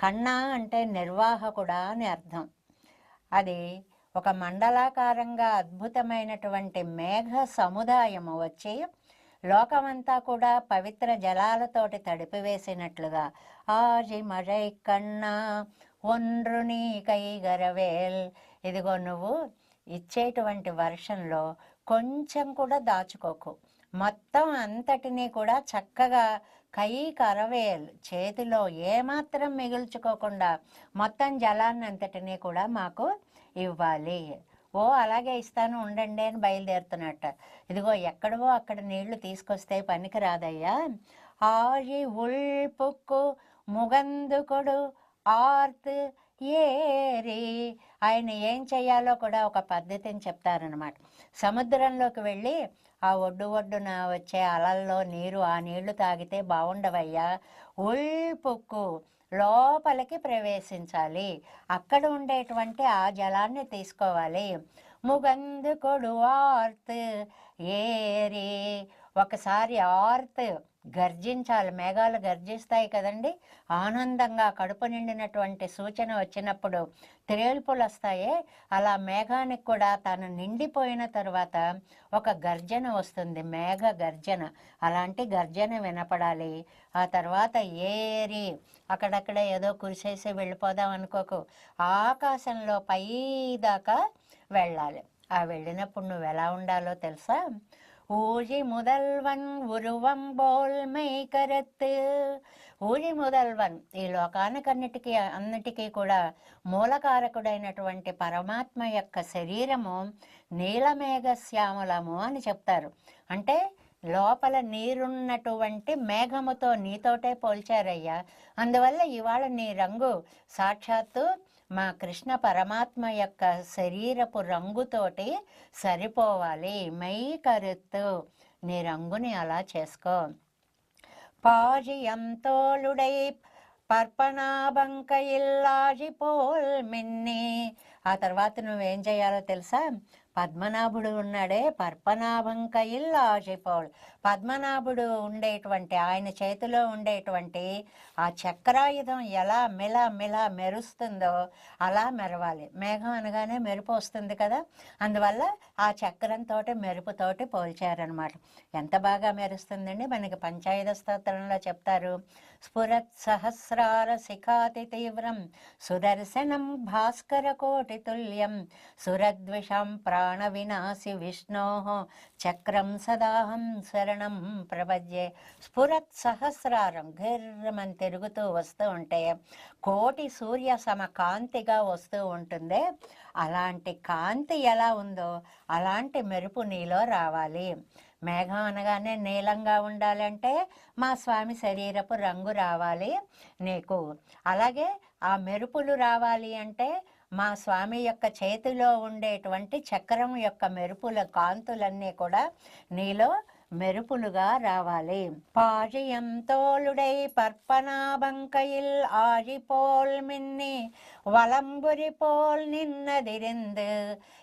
కన్నా అంటే నిర్వాహకుడా అని అర్థం. అది ఒక మండలాకారంగా అద్భుతమైనటువంటి మేఘ సముదాయము వచ్చి లోకమంతా కూడా పవిత్ర జలాలతోటి తడిపివేసినట్లుగా ఆజి మరై కన్నా ఒండ్రు నీ కైగరవేల్. ఇదిగో నువ్వు ఇచ్చేటువంటి వర్షంలో కొంచెం కూడా దాచుకోకు. మొత్తం అంతటినీ కూడా చక్కగా కయ్యి కరవేల్ చేతిలో ఏమాత్రం మిగుల్చుకోకుండా మొత్తం జలాన్నంతటినీ కూడా మాకు ఇవ్వాలి. ఓ అలాగే ఇస్తాను ఉండండి అని బయలుదేరుతున్నట్ట. ఇదిగో ఎక్కడవో అక్కడ నీళ్ళు తీసుకొస్తే పనికి రాదయ్యా ఆయి ఉల్పుక్కు ముగందుకుడు ఆర్త్ ఏరి. ఆయన ఏం చేయాలో కూడా ఒక పద్ధతిని చెప్తారనమాట సముద్రంలోకి వెళ్ళి ఆ ఒడ్డు ఒడ్డున వచ్చే అలల్లో నీరు ఆ నీళ్ళు తాగితే బాగుండవయ్యా ఉల్పుక్కు లోపలికి ప్రవేశించాలి. అక్కడ ఉండేటువంటి ఆ జలాన్ని తీసుకోవాలి. ముగందు కొడు ఆర్త్ ఏరి ఒకసారి ఆర్త్ గర్జించాలి మేఘాలు గర్జిస్తాయి కదండి. ఆనందంగా కడుపు నిండినటువంటి సూచన వచ్చినప్పుడు త్రేల్పులు వస్తాయే అలా మేఘానికి కూడా తను నిండిపోయిన తర్వాత ఒక గర్జన వస్తుంది మేఘ గర్జన. అలాంటి గర్జన వినపడాలి. ఆ తర్వాత ఏరి అక్కడక్కడ ఏదో కురిసేసి వెళ్ళిపోదాం అనుకోకు. ఆకాశంలో పై దాకా వెళ్ళాలి. ఆ వెళ్ళినప్పుడు నువ్వు ఎలా ఉండాలో తెలుసా? ఊజి ముదల్వన్ ఉరువం బోల్ మైకరత్ ఊజి ముదల్వన్ ఈ లోకానికన్నిటికీ అన్నిటికీ కూడా మూలకారకుడైనటువంటి పరమాత్మ యొక్క శరీరము నీలమేఘ శ్యామలము అని చెప్తారు. అంటే లోపల నీరున్నటువంటి మేఘముతో నీతోటే పోల్చారయ్యా. అందువల్ల ఇవాళ నీ రంగు సాక్షాత్తు మా కృష్ణ పరమాత్మ యొక్క శరీరపు రంగుతోటి సరిపోవాలి మై కరుత్తు నీ రంగుని అలా చేసుకో பாஜியம் தோளுடை పర్పనాబంకయిల్లాజి పోల్ మిన్ని ఆ తర్వాత నువ్వేం చేయాలో తెలుసా పద్మనాభుడు ఉన్నాడే పర్పనాభంకయిల్లాజి పోల్ పద్మనాభుడు ఉండేటువంటి ఆయన చేతిలో ఉండేటువంటి ఆ చక్రాయుధం ఎలా మిల మిల మెరుస్తుందో అలా మెరవాలి. మేఘం అనగానే మెరుపు వస్తుంది కదా. అందువల్ల ఆ చక్రంతో మెరుపుతోటి పోల్చారనమాట ఎంత బాగా మెరుస్తుందండి మనకి పంచాయుధ స్తోత్రంలో చెప్తారు. స్ఫురత్ సహస్రార శిఖాతి తీవ్రం సుదర్శనం భాస్కర కోటి తుల్యం సురద్విషం ప్రాణ వినాశి విష్ణో చక్రం సదాహం శరణం ప్రపద్యే స్ఫురత్ సహస్రారం ఘర్రమని తిరుగుతూ వస్తూ ఉంటే కోటి సూర్య సమ కాంతిగా వస్తూ ఉంటుంది। అలాంటి కాంతి ఎలా ఉందో అలాంటి మెరుపు నీలో రావాలి। మేఘం అనగానే నీలంగా ఉండాలంటే మా స్వామి శరీరపు రంగు రావాలి నీకు. అలాగే ఆ మెరుపులు రావాలి అంటే మా స్వామి యొక్క చేతిలో ఉండేటువంటి చక్రం యొక్క మెరుపుల కాంతులన్నీ కూడా నీలో మెరుపులుగా రావాలి. పాజియం తోలుడై పర్పనాబంకయిల్ ఆజిపోల్ మిన్ని వలంబురి పోల్ నిన్నదిరిందు.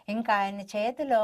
ఇంకా ఆయన చేతిలో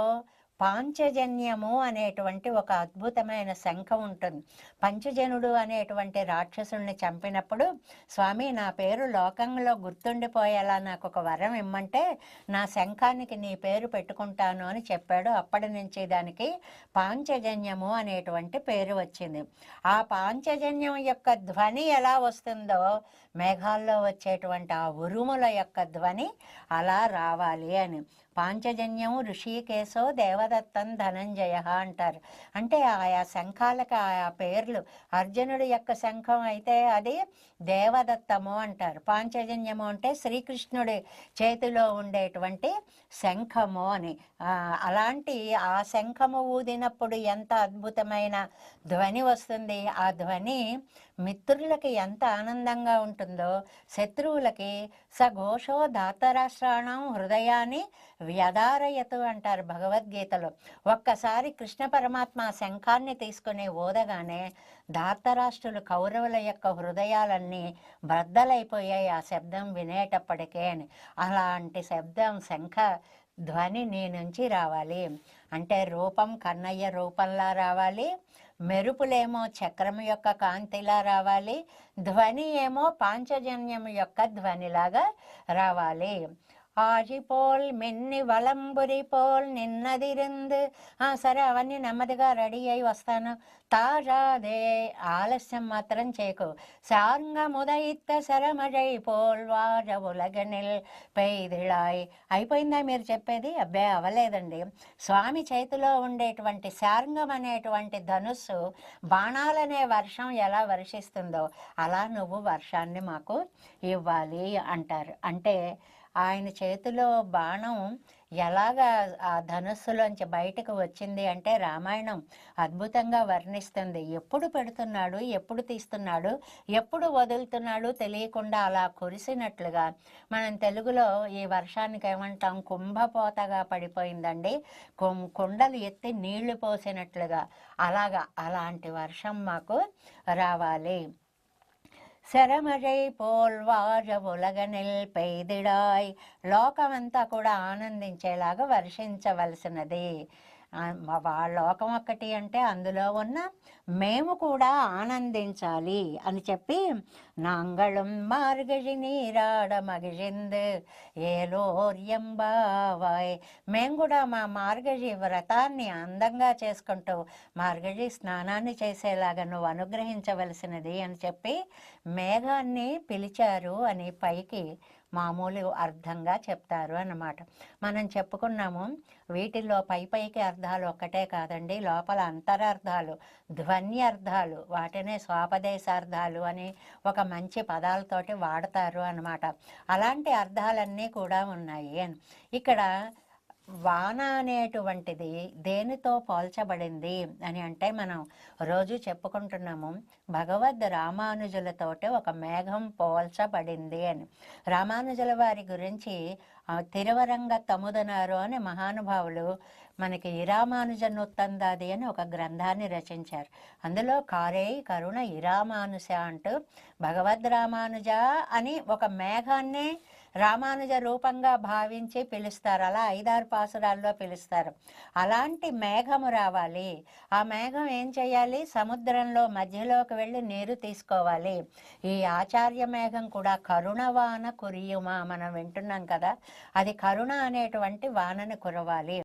పాంచజన్యము అనేటువంటి ఒక అద్భుతమైన శంఖం ఉంటుంది. పంచజనుడు అనేటువంటి రాక్షసుల్ని చంపినప్పుడు స్వామి నా పేరు లోకంలో గుర్తుండిపోయేలా నాకు ఒక వరం ఇమ్మంటే నా శంఖానికి నీ పేరు పెట్టుకుంటాను అని చెప్పాడు. అప్పటి నుంచి దానికి పాంచజన్యము అనేటువంటి పేరు వచ్చింది. ఆ పాంచజన్యం యొక్క ధ్వని ఎలా వస్తుందో మేఘాల్లో వచ్చేటువంటి ఆ ఉరుముల యొక్క ధ్వని అలా రావాలి అని. పాంచజన్యం ఋషికేశో దేవదత్తం ధనంజయ అంటారు. అంటే ఆయా శంఖాలకు ఆయా పేర్లు. అర్జునుడి యొక్క శంఖం అయితే అది దేవదత్తము అంటారు. పాంచజన్యము అంటే శ్రీకృష్ణుడి చేతిలో ఉండేటువంటి శంఖము అని. అలాంటి ఆ శంఖము ఊదినప్పుడు ఎంత అద్భుతమైన ధ్వని వస్తుంది? ఆ ధ్వని మిత్రులకి ఎంత ఆనందంగా ఉంటుందో శత్రువులకి సఘోషో ధాతరాష్ట్రాణం హృదయాన్ని వ్యధారయతు అంటారు భగవద్గీతలో. ఒక్కసారి కృష్ణ పరమాత్మ శంఖాన్ని తీసుకుని ఓదగానే ధాతరాష్ట్రులు కౌరవుల యొక్క హృదయాలన్నీ బద్దలైపోయాయి ఆ శబ్దం వినేటప్పటికే అని. అలాంటి శబ్దం శంఖ ధ్వని నీ నుంచి రావాలి. అంటే రూపం కన్నయ్య రూపంలా రావాలి. మెరుపులేమో చక్రం యొక్క కాంతిలా రావాలి ధ్వని ఏమో పాంచజన్యం యొక్క ధ్వనిలాగా రావాలి. ఆజిపోల్ మెన్ని వలంబురి పోల్ నిన్నదిరిందు ఆ, సరే అవన్నీ నెమ్మదిగా రెడీ అయి వస్తాను తాజాదే ఆలస్యం మాత్రం చేయకు సాంగముదయిత్త శరమజై పోల్ వాజ ఉలగనిల్ పెయిదిళాయ్ అయిపోయిందా మీరు చెప్పేది అబ్బే అవ్వలేదండి స్వామి చేతిలో ఉండేటువంటి శార్ంగం అనేటువంటి ధనుస్సు బాణాలనే వర్షం ఎలా వర్షిస్తుందో అలా నువ్వు వర్షాన్ని మాకు ఇవ్వాలి అంటారు అంటే ఆయన చేతిలో బాణం ఎలాగా ఆ ధనుస్సులోంచి బయటకు వచ్చింది అంటే రామాయణం అద్భుతంగా వర్ణిస్తుంది. ఎప్పుడు పెడుతున్నాడు? ఎప్పుడు తీస్తున్నాడు? ఎప్పుడు వదులుతున్నాడు? తెలియకుండా అలా కురిసినట్లుగా మనం తెలుగులో ఈ వర్షానికి ఏమంటాం? కుంభపోతగా పడిపోయిందండి. కుం- కుండలు ఎత్తి నీళ్ళు పోసినట్లుగా. అలాగా అలాంటి వర్షం మాకు రావాలి. శరమజై పోల్వాజ ఉలగనిల్ పెయిదిడాయ్. లోకమంతా కూడా ఆనందించేలాగా వర్షించవలసినది. లోకం ఒక్కటి అంటే అందులో ఉన్న మేము కూడా ఆనందించాలి అని చెప్పి నాంగళం మార్గజి నీరాడ మగిజింద్ ఏలోర్యంబావాయ్ మేము కూడా మా మార్గజి వ్రతాన్ని అందంగా చేసుకుంటూ మార్గజి స్నానాన్ని చేసేలాగా నువ్వు అనుగ్రహించవలసినది అని చెప్పి మేఘాన్ని పిలిచారు అని పైకి మామూలు అర్థంగా చెప్తారు అన్నమాట. మనం చెప్పుకున్నాము వీటిల్లో పై పైకి అర్థాలు ఒక్కటే కాదండి లోపల అంతరార్థాలు ధ్వని అర్థాలు వాటినే స్వాపదేశార్థాలు అని ఒక మంచి పదాలతోటి వాడతారు అన్నమాట. అలాంటి అర్థాలన్నీ కూడా ఉన్నాయి. ఇక్కడ వాన అనేటువంటిది దేనితో పోల్చబడింది అని అంటే మనం రోజు చెప్పుకుంటున్నాము భగవద్ రామానుజులతోటే ఒక మేఘం పోల్చబడింది అని. రామానుజుల వారి గురించి తిరువరంగ తముదనారు అని మహానుభావులు మనకి ఇరామానుజ నుత్తందాది అని ఒక గ్రంథాన్ని రచించారు. అందులో కారే కరుణ ఇరామానుష అంటూ భగవద్ రామానుజ అని ఒక మేఘాన్ని రామానుజ రూపంగా భావించి పిలుస్తారు. అలా ఐదారు పాసురాల్లో పిలుస్తారు. అలాంటి మేఘము రావాలి. ఆ మేఘం ఏం చేయాలి? సముద్రంలో మధ్యలోకి వెళ్ళి నీరు తీసుకోవాలి. ఈ ఆచార్య మేఘం కూడా కరుణవాన కురియుమా? మనం వింటున్నాం కదా. అది కరుణ అనేటువంటి వానను కురవాలి.